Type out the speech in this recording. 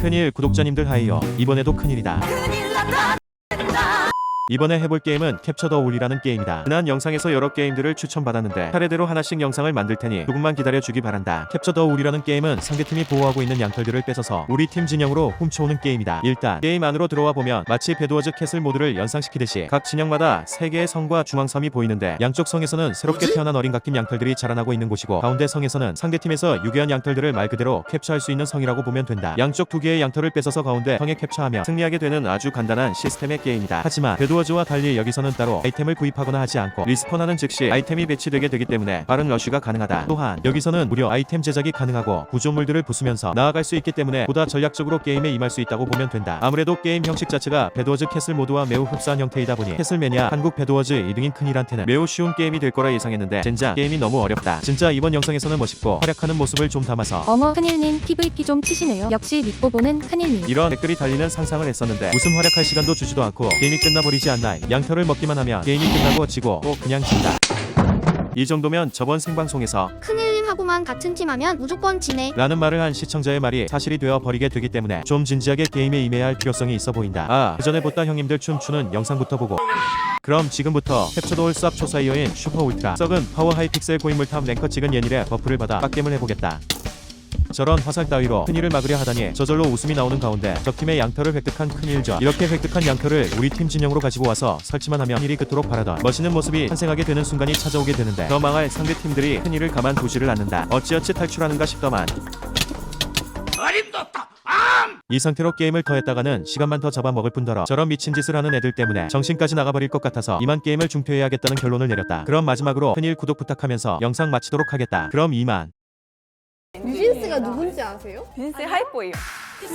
큰일 구독자님들 하이요. 이번에도 큰일이다 이번에 해볼 게임은 캡처 더 올이라는 게임이다. 지난 영상에서 여러 게임들을 추천받았는데 차례대로 하나씩 영상을 만들 테니 조금만 기다려주기 바란다. 캡처 더 올이라는 게임은 상대팀이 보호하고 있는 양털들을 뺏어서 우리 팀 진영으로 훔쳐오는 게임이다. 일단 게임 안으로 들어와 보면 마치 배드워즈 캐슬 모드를 연상시키듯이 각 진영마다 3개의 성과 중앙섬이 보이는데 양쪽 성에서는 새롭게 태어난 어린 각김 양털들이 자라나고 있는 곳이고 가운데 성에서는 상대팀에서 유괴한 양털들을 말 그대로 캡처할 수 있는 성이라고 보면 된다. 양쪽 두 개의 양털을 뺏어서 가운데 성에 캡처하며 승리하게 되는 아주 간단한 시스템의 게임이다. 하지만 배드워즈 와 달리 여기서는 따로 아이템을 구입하거나 하지 않고 리스폰하는 즉시 아이템이 배치되게 되기 때문에 빠른 러쉬가 가능하다. 또한 여기서는 무료 아이템 제작이 가능하고 구조물들을 부수면서 나아갈 수 있기 때문에 보다 전략적으로 게임에 임할 수 있다고 보면 된다. 아무래도 게임 형식 자체가 배드워즈 캐슬 모드와 매우 흡사한 형태이다 보니 캐슬 매니아 한국 배드워즈 2등인 큰일한테는 매우 쉬운 게임이 될 거라 예상했는데 젠장 게임이 너무 어렵다. 진짜 이번 영상에서는 멋있고 활약하는 모습을 좀 담아서 어머 큰일님 PVP 좀 치시네요. 역시 믿고 보는 큰일님. 이런 댓글이 달리는 상상을 했었는데 무슨 활약할 시간도 주지도 않고 게임이 끝나버리지 않나 양털을 먹기만 하면 게임이 끝나고 지고 또 그냥 진다. 이 정도면 저번 생방송에서 큰일님하고만 같은 팀 하면 무조건 지네. 라는 말을 한 시청자의 말이 사실이 되어 버리게 되기 때문에 좀 진지하게 게임에 임해야 할 필요성이 있어 보인다. 아 그전에 보다 형님들 춤추는 영상부터 보고. 그럼 지금부터 캡처도올 쌉 초사이어인 슈퍼 울트라. 썩은 파워 하이 픽셀 고인물 탑 랭커 찍은 예닐의 버프를 받아 빡겜을 해보겠다 저런 화살 따위로 큰일을 막으려 하다니 저절로 웃음이 나오는 가운데 적팀의 양털을 획득한 큰일전 이렇게 획득한 양털을 우리 팀 진영으로 가지고 와서 설치만 하면 일이 그토록 바라던 멋있는 모습이 탄생하게 되는 순간이 찾아오게 되는데 더 망할 상대 팀들이 큰일을 가만두지를 않는다. 어찌어찌 탈출하는가 싶더만. 이 상태로 게임을 더 했다가는 시간만 더 잡아먹을 뿐더러 저런 미친 짓을 하는 애들 때문에 정신까지 나가버릴 것 같아서 이만 게임을 중퇴해야겠다는 결론을 내렸다. 그럼 마지막으로 큰일 구독 부탁하면서 영상 마치도록 하겠다. 그럼 이만 뉴진스가 누군지 아세요? 빈스의 하이보이요. 구